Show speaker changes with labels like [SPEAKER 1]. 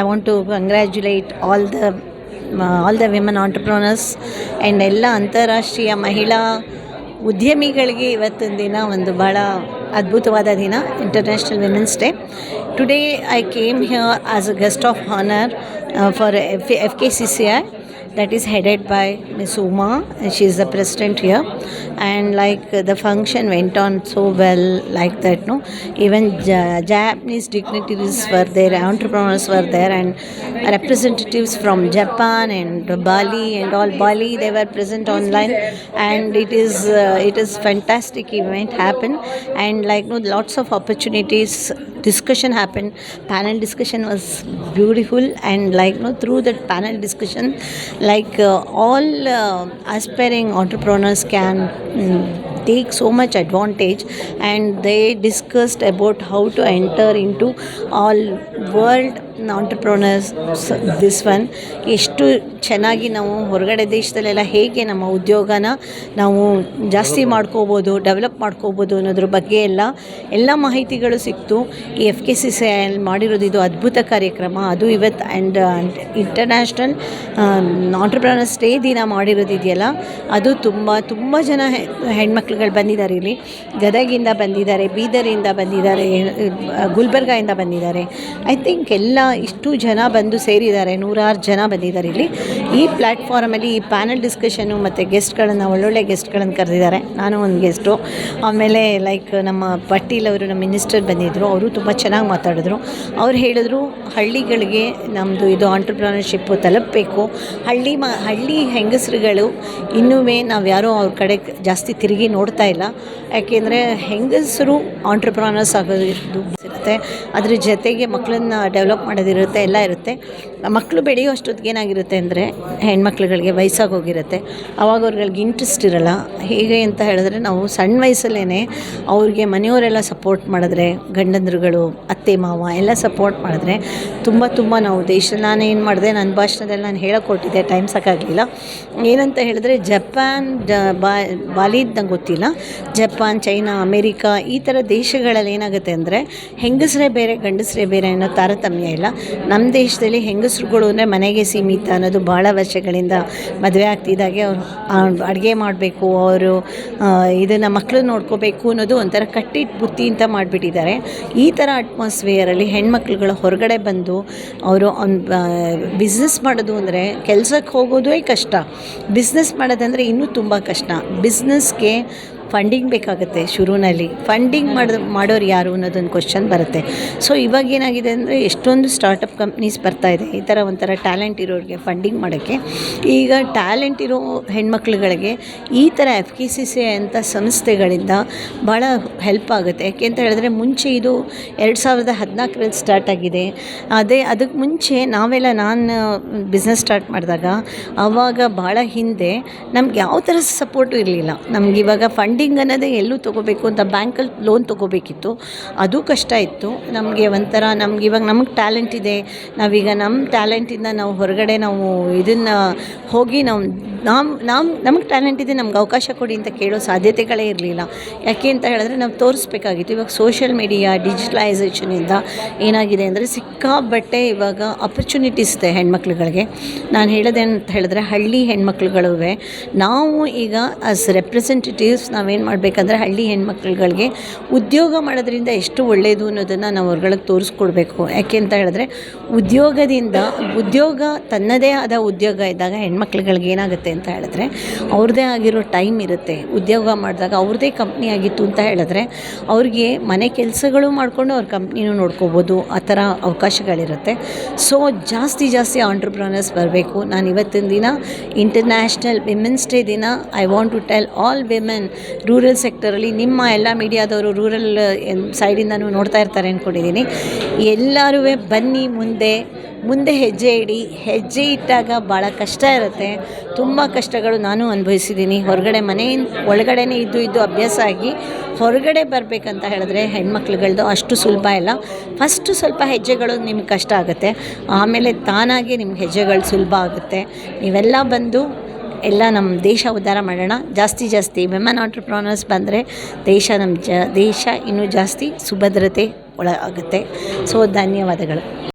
[SPEAKER 1] Want to congratulate all the all the women entrepreneurs and ಎಲ್ಲ ಅಂತಾರಾಷ್ಟ್ರೀಯ ಮಹಿಳಾ ಉದ್ಯಮಿಗಳಿಗೆ ಇವತ್ತಿನ ದಿನ ಒಂದು ಭಾಳ ಅದ್ಭುತವಾದ ದಿನ international women's day today I came here as a guest of honour for F F K C C I that is headed by Miss Uma. and She is the president here, and like the function went on so well, like that. No, even Ja- Japanese dignitaries were there, entrepreneurs were there, and representatives from Japan and Bali and all Bali. They were present online, and it is uh, it is fantastic event happened, and like no lots of opportunities. Discussion happened. Panel discussion was beautiful, and like no through that panel discussion, like uh, all uh, aspiring entrepreneurs can mm, take so much advantage and they discussed about how to enter into all world entrepreneurs this one ಎಷ್ಟು ಚೆನ್ನಾಗಿ ನಾವು ಹೊರಗಡೆ ದೇಶದಲ್ಲೆಲ್ಲ ಹೇಗೆ ನಮ್ಮ ಉದ್ಯೋಗನ ನಾವು ಜಾಸ್ತಿ ಮಾಡ್ಕೋಬೋದು develop ಮಾಡ್ಕೋಬೋದು ಅನ್ನೋದ್ರ ಬಗ್ಗೆ ಎಲ್ಲ ಎಲ್ಲ ಮಾಹಿತಿಗಳು ಸಿಕ್ತು. ಈ ಎಫ್ ಕೆ ಸಿ ಸಿ ಮಾಡಿರೋದು ಇದು ಅದ್ಭುತ ಕಾರ್ಯಕ್ರಮ. ಅದು ಇವತ್ತು ಆ್ಯಂಡ್ ಇಂಟರ್ನ್ಯಾಷನಲ್ ಆಂಟ್ರಪ್ರನರ್ಸ್ ಡೇ ದಿನ ಮಾಡಿರೋದಿದೆಯಲ್ಲ ಅದು ತುಂಬ ತುಂಬ ಜನ ಹೆಣ್ಮಕ್ಳುಗಳು ಬಂದಿದ್ದಾರೆ ಇಲ್ಲಿ. ಗದಗಿಂದ ಬಂದಿದ್ದಾರೆ ಬೀದರಿಂದ ಬಂದಿದ್ದಾರೆ, ಗುಲ್ಬರ್ಗಾಯಿಂದ ಬಂದಿದ್ದಾರೆ. ಥಿಂಕ್ ಎಲ್ಲ ಇಷ್ಟು ಜನ ಬಂದು ಸೇರಿದ್ದಾರೆ, ನೂರಾರು ಜನ ಬಂದಿದ್ದಾರೆ ಇಲ್ಲಿ. ಈ ಪ್ಲ್ಯಾಟ್ಫಾರ್ಮಲ್ಲಿ ಈ ಪ್ಯಾನಲ್ ಡಿಸ್ಕಷನು ಮತ್ತು ಗೆಸ್ಟ್ಗಳನ್ನು ಒಳ್ಳೊಳ್ಳೆ ಗೆಸ್ಟ್ಗಳನ್ನು ಕರೆದಿದ್ದಾರೆ. ನಾನು ಒಂದು ಗೆಸ್ಟು ಆಮೇಲೆ ಲೈಕ್ ನಮ್ಮ ಪಟೀಲ್ ಅವರು, ನಮ್ಮ ಮಿನಿಸ್ಟರ್ ಬಂದಿದ್ದರು ಅವರು ತುಂಬ ಚೆನ್ನಾಗಿ ಮಾತಾಡಿದ್ರು. ಅವ್ರು ಹೇಳಿದ್ರು, ಹಳ್ಳಿಗಳಿಗೆ ನಮ್ಮದು ಇದು ಆಂಟ್ರಪ್ರನರ್ಶಿಪ್ಪು ತಲುಪಬೇಕು. ಹಳ್ಳಿ ಮ, ಹಳ್ಳಿ ಹೆಂಗಸರುಗಳು ಇನ್ನೂ ನಾವು ಯಾರೂ ಅವ್ರ ಕಡೆ ಜಾಸ್ತಿ ತಿರುಗಿ ನೋಡ್ತಾ ಇಲ್ಲ. ಯಾಕೆಂದರೆ ಹೆಂಗಸರು ಆಂಟ್ರಪ್ರನರ್ಸ್ ಆಗೋದು ಇರುತ್ತೆ. ಅದ್ರ ಜೊತೆಗೆ ಮಕ್ಕಳನ್ನ ಡೆವಲಪ್ ಮಾಡೋದಿರುತ್ತೆ, ಎಲ್ಲ ಇರುತ್ತೆ. ಮಕ್ಕಳು ಬೆಳೆಯೋ ಅಷ್ಟೊತ್ತಿಗೆ ಏನಾಗಿರುತ್ತೆ ಅಂದರೆ ಹೆಣ್ಮಕ್ಳುಗಳಿಗೆ ವಯಸ್ಸಾಗೋಗಿರುತ್ತೆ ಅವಾಗ ಅವ್ರುಗಳಿಗೆ ಇಂಟ್ರೆಸ್ಟ್ ಇರಲ್ಲ. ಹೇಗೆ ಅಂತ ಹೇಳಿದ್ರೆ ನಾವು ಸಣ್ಣ ವಯಸ್ಸಲ್ಲೇ ಅವ್ರಿಗೆ ಮನೆಯವರೆಲ್ಲ ಸಪೋರ್ಟ್ ಮಾಡಿದ್ರೆ, ಗಂಡಂದ್ರುಗಳು, ಅತ್ತೆ, ಮಾವ ಎಲ್ಲ ಸಪೋರ್ಟ್ ಮಾಡಿದ್ರೆ ತುಂಬ ತುಂಬ ನಾವು ದೇಶ ನಾನು ಏನು ಮಾಡಿದೆ ನನ್ನ ಭಾಷಣದಲ್ಲಿ ನಾನು ಹೇಳಕ್ಕೆ ಕೊಟ್ಟಿದ್ದೆ ಟೈಮ್ ಸಾಕಾಗಲಿಲ್ಲ. ಏನಂತ ಹೇಳಿದ್ರೆ ಜಪಾನ್ ಬಾಲಿದ್ ನಂಗೆ ಗೊತ್ತಿಲ್ಲ. ಜಪಾನ್, ಚೈನಾ, ಅಮೇರಿಕಾ ಈ ಥರ ದೇಶಗಳಲ್ಲಿ ಏನಾಗುತ್ತೆ ಅಂದರೆ ಹೆಂಗಸರೇ ಬೇರೆ, ಗಂಡಸರೇ ಬೇರೆ ಅನ್ನೋ ತಾರತಮ್ಯ ಇಲ್ಲ. ನಮ್ಮ ದೇಶದಲ್ಲಿ ಹೆಂಗಸರುಗಳು ಅಂದರೆ ಮನೆಗೆ ಸೀಮಿತ ಅನ್ನೋದು ಭಾಳ ವರ್ಷಗಳಿಂದ ಮದುವೆ ಆಗ್ತಿದ್ದಾಗೆ ಅವರು ಅಡುಗೆ ಮಾಡಬೇಕು, ಅವರು ಇದನ್ನು ಮಕ್ಕಳು ನೋಡ್ಕೋಬೇಕು ಅನ್ನೋದು ಒಂಥರ ಕಟ್ಟಿಟ್ಟು ಬುತ್ತಿ ಅಂತ ಮಾಡಿಬಿಟ್ಟಿದ್ದಾರೆ. ಈ ಥರ ಅಟ್ಮಾಸ್ಫಿಯರಲ್ಲಿ ಹೆಣ್ಮಕ್ಳುಗಳು ಹೊರಗಡೆ ಬಂದು ಅವರು ಬಿಸ್ನೆಸ್ ಮಾಡೋದು ಅಂದರೆ ಕೆಲಸಕ್ಕೆ ಹೋಗೋದೇ ಕಷ್ಟ. ಬಿಸ್ನೆಸ್ ಮಾಡೋದಂದರೆ ಇನ್ನೂ ತುಂಬ ಕಷ್ಟ. ಬಿಸ್ನೆಸ್ಗೆ ಫಂಡಿಂಗ್ ಬೇಕಾಗುತ್ತೆ ಶುರುವಿನಲ್ಲಿ. ಫಂಡಿಂಗ್ ಮಾಡೋದು, ಮಾಡೋರು ಯಾರು ಅನ್ನೋದೊಂದು ಕ್ವಶನ್ ಬರುತ್ತೆ. ಸೊ ಇವಾಗ ಏನಾಗಿದೆ ಅಂದರೆ ಎಷ್ಟೊಂದು ಸ್ಟಾರ್ಟಪ್ ಕಂಪ್ನೀಸ್ ಬರ್ತಾ ಇದೆ. ಈ ಥರ ಒಂಥರ ಟ್ಯಾಲೆಂಟ್ ಇರೋರಿಗೆ ಫಂಡಿಂಗ್ ಮಾಡೋಕ್ಕೆ. ಈಗ ಟ್ಯಾಲೆಂಟ್ ಇರೋ ಹೆಣ್ಮಕ್ಳುಗಳಿಗೆ ಈ ಥರ ಎಫ್ ಕೆ ಸಿ ಸಿ ಅಂತ ಸಂಸ್ಥೆಗಳಿಂದ ಭಾಳ ಹೆಲ್ಪ್ ಆಗುತ್ತೆ. ಯಾಕೆ ಅಂತ ಹೇಳಿದ್ರೆ ಮುಂಚೆ ಇದು ಎರಡು ಸಾವಿರದ ಹದಿನಾಲ್ಕರಲ್ಲಿ ಸ್ಟಾರ್ಟ್ ಆಗಿದೆ. ಅದೇ ಅದಕ್ಕೆ ಮುಂಚೆ ನಾವೆಲ್ಲ ನಾನು ಬಿಸ್ನೆಸ್ ಸ್ಟಾರ್ಟ್ ಮಾಡಿದಾಗ ಆವಾಗ ಭಾಳ ಹಿಂದೆ ನಮ್ಗೆ ಯಾವ ಥರ ಸಪೋರ್ಟು ಇರಲಿಲ್ಲ. ನಮ್ಗೆ ಇವಾಗ ಫಂಡಿಂಗ್ ಅನ್ನೋದೇ ಎಲ್ಲೂ ತೊಗೋಬೇಕು ಅಂತ ಬ್ಯಾಂಕಲ್ಲಿ ಲೋನ್ ತೊಗೋಬೇಕಿತ್ತು. ಅದು ಕಷ್ಟ ಇತ್ತು. ನಮಗೆ ಒಂಥರ ನಮ್ಗೆ ಇವಾಗ ನಮಗೆ ಟ್ಯಾಲೆಂಟ್ ಇದೆ. ನಾವೀಗ ನಮ್ಮ ಟ್ಯಾಲೆಂಟಿಂದ ನಾವು ಹೊರಗಡೆ ನಾವು ಇದನ್ನು ಹೋಗಿ ನಾವು ನಾವು ನಮ್ಮ ನಮಗೆ ಟ್ಯಾಲೆಂಟ್ ಇದೆ, ನಮ್ಗೆ ಅವಕಾಶ ಕೊಡಿ ಅಂತ ಕೇಳೋ ಸಾಧ್ಯತೆಗಳೇ ಇರಲಿಲ್ಲ. ಯಾಕೆ ಅಂತ ಹೇಳಿದ್ರೆ ನಾವು ತೋರಿಸ್ಬೇಕಾಗಿತ್ತು. ಇವಾಗ ಸೋಷಿಯಲ್ ಮೀಡಿಯಾ ಡಿಜಿಟಲೈಸೇಷನಿಂದ ಏನಾಗಿದೆ ಅಂದರೆ ಸಿಕ್ಕಾಬಟ್ಟೆ ಇವಾಗ ಅಪರ್ಚುನಿಟೀಸ್ ಇದೆ ಹೆಣ್ಮಕ್ಳುಗಳಿಗೆ. ನಾನು ಹೇಳೋದೆ ಅಂತ ಹೇಳಿದ್ರೆ ಹಳ್ಳಿ ಹೆಣ್ಮಕ್ಳುಗಳಿವೆ. ನಾವು ಈಗ ಆಸ್ ರೆಪ್ರೆಸೆಂಟೇಟಿವ್ಸ್ ನಾವೇನು ಮಾಡಬೇಕಂದ್ರೆ ಹಳ್ಳಿ ಹೆಣ್ಮಕ್ಳುಗಳಿಗೆ ಉದ್ಯೋಗ ಮಾಡೋದ್ರಿಂದ ಎಷ್ಟು ಒಳ್ಳೆಯದು ಅನ್ನೋದನ್ನು ನಾವು ಅವ್ರಗಳಿಗೆ ತೋರಿಸ್ಕೊಡ್ಬೇಕು. ಯಾಕೆ ಅಂತ ಹೇಳಿದ್ರೆ ಉದ್ಯೋಗದಿಂದ, ಉದ್ಯೋಗ ತನ್ನದೇ ಆದ ಉದ್ಯೋಗ ಇದ್ದಾಗ ಹೆಣ್ಮಕ್ಳುಗಳಿಗೆ ಏನಾಗುತ್ತೆ? ಅಂತ ಹೇಳಿದ್ರೆ ಅವ್ರದ್ದೇ ಆಗಿರೋ ಟೈಮ್ ಇರುತ್ತೆ. ಉದ್ಯೋಗ ಮಾಡಿದಾಗ ಅವ್ರದ್ದೇ ಕಂಪ್ನಿ ಆಗಿತ್ತು ಅಂತ ಹೇಳಿದ್ರೆ, ಅವ್ರಿಗೆ ಮನೆ ಕೆಲಸಗಳು ಮಾಡಿಕೊಂಡು ಅವ್ರ ಕಂಪ್ನಿನೂ ನೋಡ್ಕೋಬೋದು. ಆ ಥರ ಅವಕಾಶಗಳಿರುತ್ತೆ. ಸೊ ಜಾಸ್ತಿ ಜಾಸ್ತಿ ಆಂಟ್ರಪ್ರನರ್ಸ್ ಬರಬೇಕು. ನಾನು ಇವತ್ತಿನ ದಿನ ಇಂಟರ್ನ್ಯಾಷನಲ್ ವಿಮೆನ್ಸ್ ಡೇ ದಿನ I want to tell all women rural ಸೆಕ್ಟರಲ್ಲಿ ನಿಮ್ಮ ಎಲ್ಲ ಮೀಡಿಯಾದವರು ರೂರಲ್ ಸೈಡಿಂದನೂ ನೋಡ್ತಾ ಇರ್ತಾರೆ ಅಂದ್ಕೊಂಡಿದ್ದೀನಿ ಎಲ್ಲರೂ ಬನ್ನಿ ಮುಂದೆ ಮುಂದೆ ಹೆಜ್ಜೆ ಇಡಿ. ಹೆಜ್ಜೆ ಇಟ್ಟಾಗ ಭಾಳ ಕಷ್ಟ ಇರುತ್ತೆ. ತುಂಬ ಕಷ್ಟಗಳು ನಾನು ಅನುಭವಿಸಿದ್ದೀನಿ. ಹೊರಗಡೆ ಮನೆಯಿಂದ ಒಳಗಡೆನೇ ಇದ್ದು ಇದ್ದು ಅಭ್ಯಾಸ ಆಗಿ ಹೊರಗಡೆ ಬರಬೇಕಂತ ಹೇಳಿದ್ರೆ ಹೆಣ್ಮಕ್ಳುಗಳದ್ದು ಅಷ್ಟು ಸುಲಭ ಇಲ್ಲ. ಫಸ್ಟು ಸ್ವಲ್ಪ ಹೆಜ್ಜೆಗಳು ನಿಮ್ಗೆ ಕಷ್ಟ ಆಗುತ್ತೆ. ಆಮೇಲೆ ತಾನಾಗೆ ನಿಮ್ಗೆ ಹೆಜ್ಜೆಗಳು ಸುಲಭ ಆಗುತ್ತೆ. ನೀವೆಲ್ಲ ಬಂದು ಎಲ್ಲ ನಮ್ಮ ದೇಶ ಉದ್ಧಾರ ಮಾಡೋಣ. ಜಾಸ್ತಿ ಜಾಸ್ತಿ ವಿಮೆನ್ ಆಂಟ್ರಪ್ರೋನರ್ಸ್ ಬಂದರೆ ದೇಶ ನಮ್ಮ ಜ, ದೇಶ ಇನ್ನೂ ಜಾಸ್ತಿ ಸುಭದ್ರತೆ ಒಳ, ಆಗುತ್ತೆ. ಸೊ, ಧನ್ಯವಾದಗಳು.